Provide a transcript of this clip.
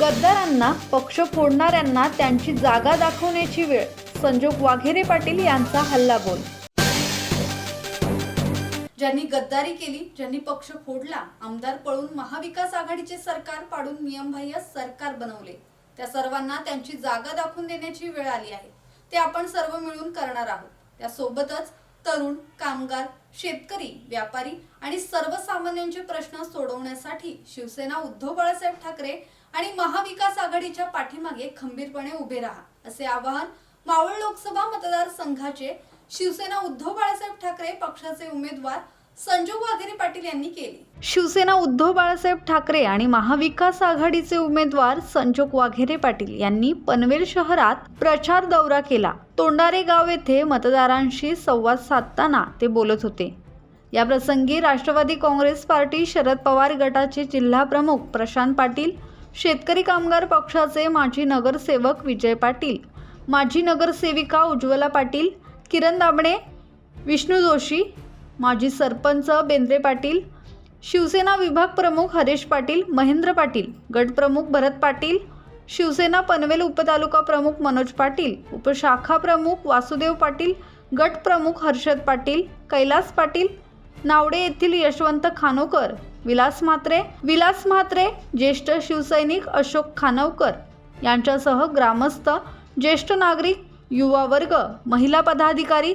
पक्ष फोडणाऱ्यांना त्यांची जागा दाखवण्याची वेळ. संजोग वाघेरे पाटील यांचा हल्लाबोल. ज्यांनी गद्दारी केली ज्यांनी पक्ष फोडला आमदार पळून महाविकास आघाडीचे सरकार पाडून नियमबाह्य सरकार बनवले. त्या सर्वांना त्यांची जागा दाखवून देण्याची वेळ आली आहे. ते आपण सर्व मिळून करणार आहोत. त्यासोबतच तरुण कामगार शेतकरी व्यापारी आणि सर्वसामान्यांचे प्रश्न सोडवण्यासाठी शिवसेना उद्धव बाळासाहेब ठाकरे आणि महाविकास आघाडीच्या पाठीमागे खंबीरपणे उभे राहा असे आवाहन मावळ लोकसभा मतदारसंघाचे शिवसेना उद्धव बाळासाहेब ठाकरे पक्षाचे उमेदवार संजू वाघेरे पाटील यांनी केली. शिवसेना उद्धव बाळासाहेब ठाकरे आणि महाविकास आघाडीचे उमेदवार संजोग वाघेरे पाटील यांनी पनवेल शहरात प्रचार दौरा केला. तोंडारे गाव येथे मतदारांशी संवाद साधताना ते बोलत होते. या प्रसंगी राष्ट्रवादी काँग्रेस पार्टी शरद पवार गटाचे जिल्हा प्रमुख प्रशांत पाटील शेतकरी कामगार पक्षाचे माजी नगरसेवक विजय पाटील माजी नगरसेविका उज्ज्वला पाटील किरण दाबणे विष्णू जोशी माजी सरपंच बेंद्रे पाटील शिवसेना विभाग प्रमुख हरेश पाटील महेंद्र पाटील गटप्रमुख भरत पाटील शिवसेना पनवेल उपतालुका प्रमुख मनोज पाटील उपशाखा प्रमुख वासुदेव पाटील गट प्रमुख हर्षद पाटील कैलास पाटील नावडे येथील यशवंत खानोकर विलास म्हात्रे विलास म्हात्रे ज्येष्ठ शिवसैनिक अशोक खानवकर यांच्यासह ग्रामस्थ ज्येष्ठ नागरिक युवा वर्ग महिला पदाधिकारी